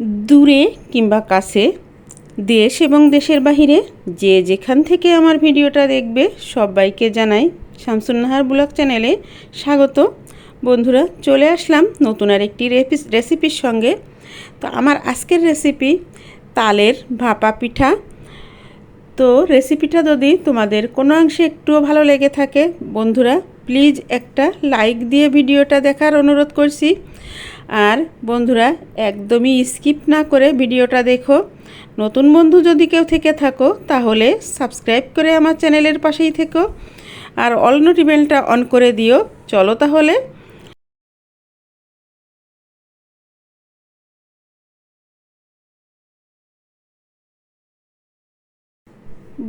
দূরে কিংবা কাছে দেশ এবং দেশের বাহিরে যে যেখান থেকে আমার ভিডিওটা দেখবে সবাইকে জানাই শামসুন্নাহার ব্লগ চ্যানেলে স্বাগত। বন্ধুরা, চলে আসলাম নতুন আর একটি রেসিপির সঙ্গে। তো আমার আজকের রেসিপি তালের ভাপা পিঠা। তো রেসিপিটা যদি তোমাদের কোনো অংশে একটুও ভালো লেগে থাকে, বন্ধুরা, প্লিজ একটা লাইক দিয়ে ভিডিওটা দেখার অনুরোধ করছি। আর বন্ধুরা, একদমই স্কিপ না করে ভিডিওটা দেখো। নতুন বন্ধু যদি কেউ থেকে থাকো, তাহলে সাবস্ক্রাইব করে আমার চ্যানেলের পাশেই থেকো। আর অল নোটিবেলটা অন করে দিও। চলো তাহলে।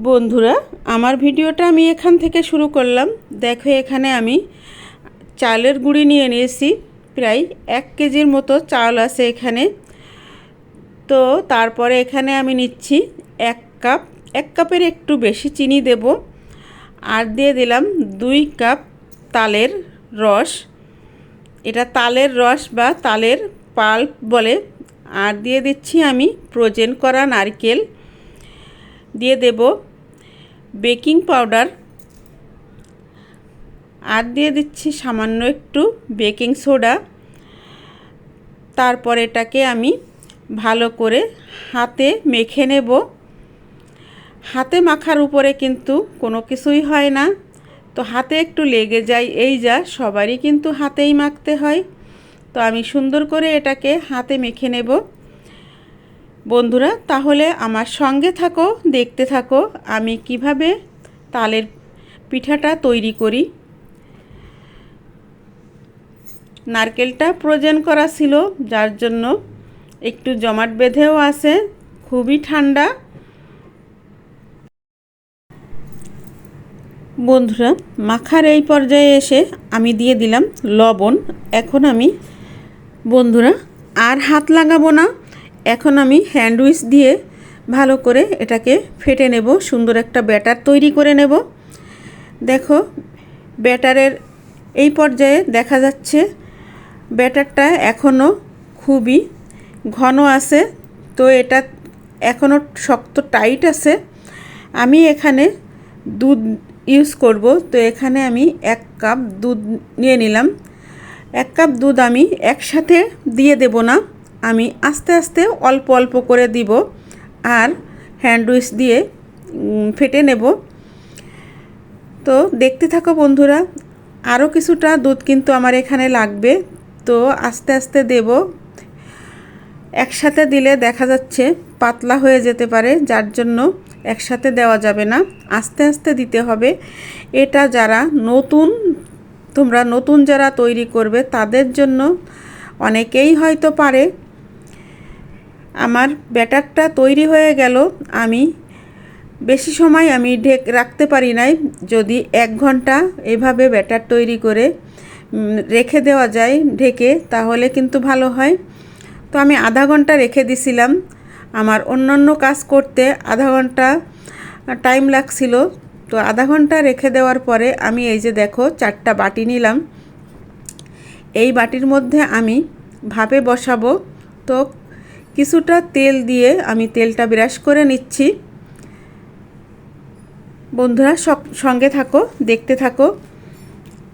বন্ধুরা, আমার ভিডিওটা আমি এখান থেকে শুরু করলাম। দেখো এখানে আমি চালের গুঁড়ি নিয়ে নিয়েছি। প্রায় এক কেজির মতো চাল আছে এখানে। তো তারপরে এখানে আমি নিচ্ছি এক কাপ, এক কাপের একটু বেশি চিনি দেব। আর দিয়ে দিলাম দুই কাপ তালের রস। এটা তালের রস বা তালের পাল্প বলে। আর দিয়ে দিচ্ছি আমি প্রোজেন করা নারকেল। দিয়ে দেব বেকিং পাউডার আর দিয়ে দিচ্ছি সামান্য একটু বেকিং সোডা। তারপর এটাকে আমি ভালো করে হাতে মেখে নেব। হাতে মাখার উপরে কিন্তু কোনো কিছুই হয় না। তো হাতে একটু লেগে যায় এই যা, সবারই কিন্তু হাতেই মাখতে হয়। তো আমি সুন্দর করে এটাকে হাতে মেখে নেব। বন্ধুরা, তাহলে আমার সঙ্গে থাকো, দেখতে থাকো আমি কীভাবে তালের পিঠাটা তৈরি করি। নারকেলটা প্রোজেন করা ছিল, যার জন্য একটু জমাট বেঁধেও আছে, খুবই ঠান্ডা। বন্ধুরা, মাখার এই পর্যায়ে এসে আমি দিয়ে দিলাম লবণ। এখন আমি, বন্ধুরা, আর হাত লাগাবো না। এখন আমি হ্যান্ডউইচ দিয়ে ভালো করে এটাকে ফেটে নেব, সুন্দর একটা ব্যাটার তৈরি করে নেব। দেখো, ব্যাটারের এই পর্যায়ে দেখা যাচ্ছে ব্যাটারটা এখনও খুবই ঘন আছে, তো এটা এখনও শক্ত টাইট আছে। আমি এখানে দুধ ইউজ করব, তো এখানে আমি এক কাপ দুধ নিয়ে নিলাম। এক কাপ দুধ আমি একসাথে দিয়ে দেব না, আমি আস্তে আস্তে অল্প অল্প করে দিব আর হ্যান্ডউইচ দিয়ে ফেটে নেব। তো দেখতে থাকো বন্ধুরা আরও কিছুটা দুধ কিন্তু আমার এখানে লাগবে। তো আস্তে আস্তে দেব। একসাথে দিলে দেখা যাচ্ছে পাতলা হয়ে যেতে পারে, যার জন্য একসাথে দেওয়া যাবে না। আস্তে আস্তে দিতে হবে। এটা যারা নতুন, তোমরা নতুন যারা তৈরি করবে, তাদের জন্য অনেকেই হয়তো পারে। আমার ব্যাটারটা তৈরি হয়ে গেল। আমি বেশি সময় আমি ঢেক রাখতে পারি নাই। যদি এক ঘণ্টা এভাবে ব্যাটার তৈরি করে রেখে দেওয়া যায় ঢেকে, তাহলে কিন্তু ভালো হয়। তো আমি আধা ঘণ্টা রেখে দিছিলাম। আমার অন্যান্য কাজ করতে আধা ঘণ্টা টাইম লাগছিল। তো আধা ঘণ্টা রেখে দেওয়ার পরে আমি এই যে দেখো, চারটা বাটি নিলাম। এই বাটির মধ্যে আমি ভাপে বসাবো। তো কিছুটা তেল দিয়ে আমি তেলটা ব্রাশ করে নিচ্ছি। বন্ধুরা সঙ্গে থাকো, দেখতে থাকো।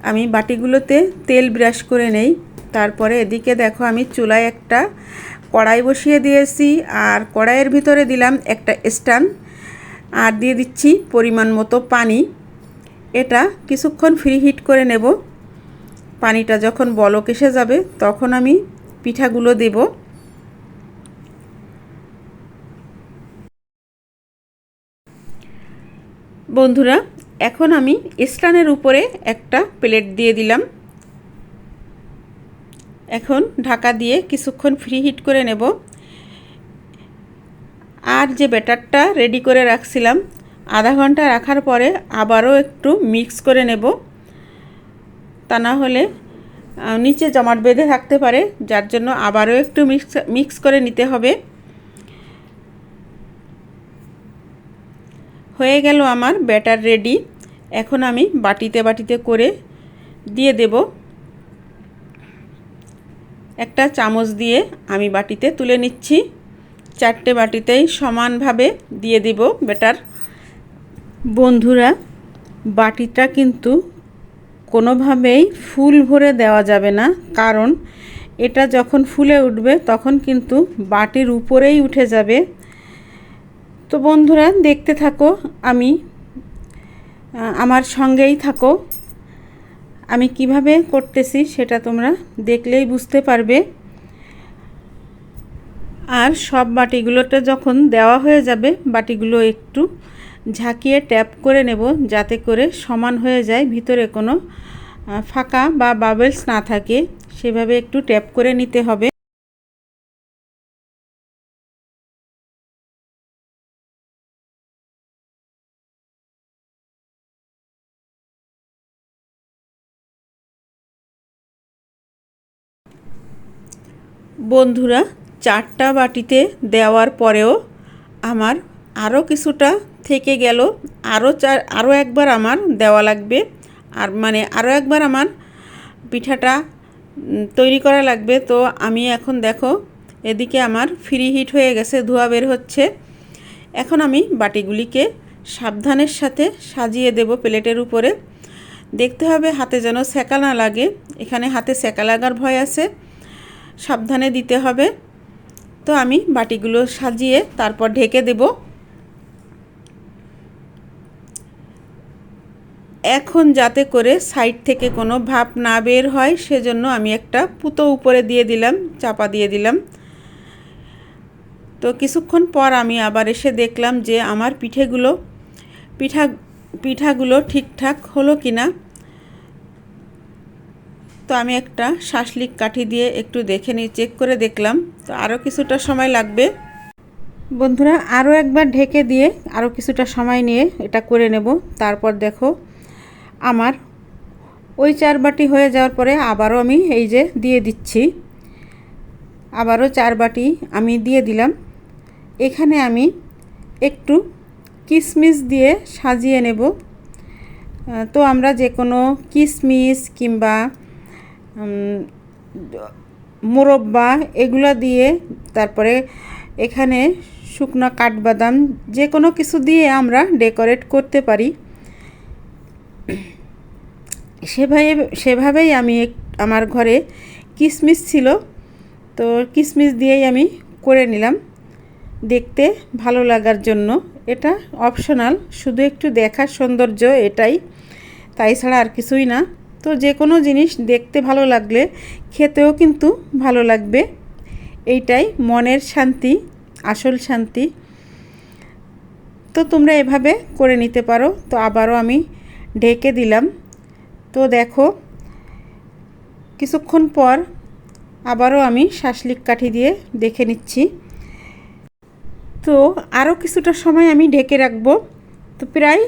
আমি বাটিগুলোতে তেল ব্রাশ করে নেই। তারপরে এদিকে দেখো আমি চুলায় একটা কড়াই বসিয়ে দিয়েছি আর কড়াইয়ের ভিতরে দিলাম একটা স্ট্যান্ড আর দিয়ে দিচ্ছি পরিমাণ মতো পানি। এটা কিছুক্ষণ ফ্রি হিট করে নেব। পানিটা যখন বলক এসে যাবে তখন আমি পিঠাগুলো দেব। বন্ধুরা এখন আমি স্টানের উপরে একটা প্লেট দিয়ে দিলাম। এখন ঢাকা দিয়ে কিছুক্ষণ ফ্রি হিট করে নেব। আর যে ব্যাটারটা রেডি করে রাখছিলাম, আধা ঘণ্টা রাখার পরে আবারও একটু মিক্স করে নেব। তা না হলে নিচে জমাট বেঁধে থাকতে পারে, যার জন্য আবারও একটু মিক্স মিক্স করে নিতে হবে। হয়ে গেল আমার ব্যাটার রেডি। এখন আমি বাটিতে বাটিতে করে দিয়ে দেব। একটা চামচ দিয়ে আমি বাটিতে তুলে নিচ্ছি। চারটে বাটিতেই সমানভাবে দিয়ে দিব বেটার বন্ধুরা, বাটিটা কিন্তু কোনোভাবেই ফুল ভরে দেওয়া যাবে না। কারণ এটা যখন ফুলে উঠবে, তখন কিন্তু বাটির উপরেই উঠে যাবে। তো বন্ধুরা, দেখতে থাকো আমি। আমার সঙ্গেই থাকো। আমি কীভাবে করতেছি সেটা তোমরা দেখলেই বুঝতে পারবে। আর সব বাটিগুলোতে যখন দেওয়া হয়ে যাবে, বাটিগুলো একটু ঝাঁকিয়ে ট্যাপ করে নেব যাতে করে সমান হয়ে যায়, ভিতরে কোনো ফাঁকা বা বাবেলস না থাকে। সেভাবে একটু ট্যাপ করে নিতে হবে। বন্ধুরা, চারটা বাটিতে দেওয়ার পরেও আমার আরও কিছুটা থেকে গেল। আরও চার আরও একবার আমার দেওয়া লাগবে। আর মানে আরও একবার আমার পিঠাটা তৈরি করা লাগবে। তো আমি এখন দেখো, এদিকে আমার ফ্রি হিট হয়ে গেছে, ধোয়া বের হচ্ছে। এখন আমি বাটিগুলিকে সাবধানের সাথে সাজিয়ে দেব প্লেটের উপরে। দেখতে হবে হাতে যেন সেকা না লাগে। এখানে হাতে সেকা লাগার ভয় আছে। সাবধানে দিতে হবে। তো আমি বাটিগুলো সাজিয়ে তারপর ঢেকে দেব। এখন যাতে করে সাইড থেকে কোনো ভাপ না বের হয়, সেজন্য আমি একটা পুতো উপরে দিয়ে দিলাম, চাপা দিয়ে দিলাম। তো কিছুক্ষণ পর আমি আবার এসে দেখলাম যে আমার পিঠেগুলো, পিঠা, পিঠাগুলো ঠিকঠাক হলো কি না তো আমি একটা শাসলিক কাঠি দিয়ে একটু দেখে নিই চেক করে দেখলাম। তো আরও কিছুটা সময় লাগবে। বন্ধুরা আরও একবার ঢেকে দিয়ে আরও কিছুটা সময় নিয়ে এটা করে নেব। তারপর দেখো, আমার ওই চার বাটি হয়ে যাওয়ার পরে আবারও আমি এই যে দিয়ে দিচ্ছি। আবারও চার বাটি আমি দিয়ে দিলাম। এখানে আমি একটু কিশমিশ দিয়ে সাজিয়ে নেব। তো আমরা যে কোনো কিশমিশ কিংবা মোরব্বা এগুলো দিয়ে তারপরে এখানে শুকনো কাঠবাদাম যে কোনো কিছু দিয়ে আমরা ডেকোরেট করতে পারি। সেভাবে, সেভাবেই আমি আমার ঘরে কিশমিশ ছিল, তো কিশমিশ দিয়েই আমি করে নিলাম দেখতে ভালো লাগার জন্য। এটা অপশনাল, শুধু একটু দেখার সৌন্দর্য এটাই, তাই ছাড়া আর কিছুই না। তো যে কোনো জিনিস দেখতে ভালো লাগলে খেতেও কিন্তু ভালো লাগবে। এইটাই মনের শান্তি, আসল শান্তি। তো তোমরা এভাবে করে নিতে পারো। তো আবারও আমি ঢেকে দিলাম। তো দেখো, কিছুক্ষণ পর আবারও আমি শাসলিক কাঠি দিয়ে দেখে নিচ্ছি। তো আরও কিছুটা সময় আমি ঢেকে রাখব। তো প্রায়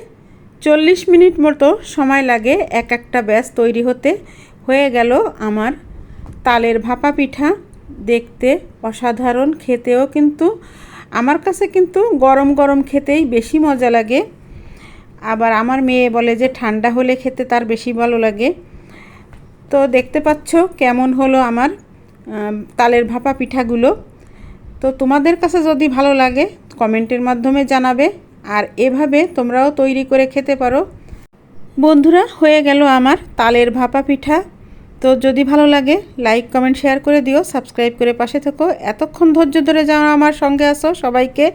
চল্লিশ মিনিট মতো সময় লাগে এক একটা ব্যাস তৈরি হতে। হয়ে গেল আমার তালের ভাপা পিঠা। দেখতে অসাধারণ, খেতেও কিন্তু, আমার কাছে কিন্তু গরম গরম খেতেই বেশি মজা লাগে। আবার আমার মেয়ে বলে যে, ঠান্ডা হলে খেতে তার বেশি ভালো লাগে। তো দেখতে পাচ্ছ কেমন হলো আমার তালের ভাপা পিঠাগুলো। তো তোমাদের কাছে যদি ভালো লাগে, কমেন্টের মাধ্যমে জানাবে। আর এভাবে তোমরাও তৈরি করে খেতে পারো। বন্ধুরা, হয়ে গেল আমার তালের ভাপা পিঠা। তো যদি ভালো লাগে লাইক কমেন্ট শেয়ার করে দিও। সাবস্ক্রাইব করে পাশে থেকো। এতক্ষণ ধৈর্য ধরে যাওয়া আমার সঙ্গে আসো। সবাইকে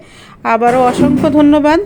আবারও অসংখ্য ধন্যবাদ।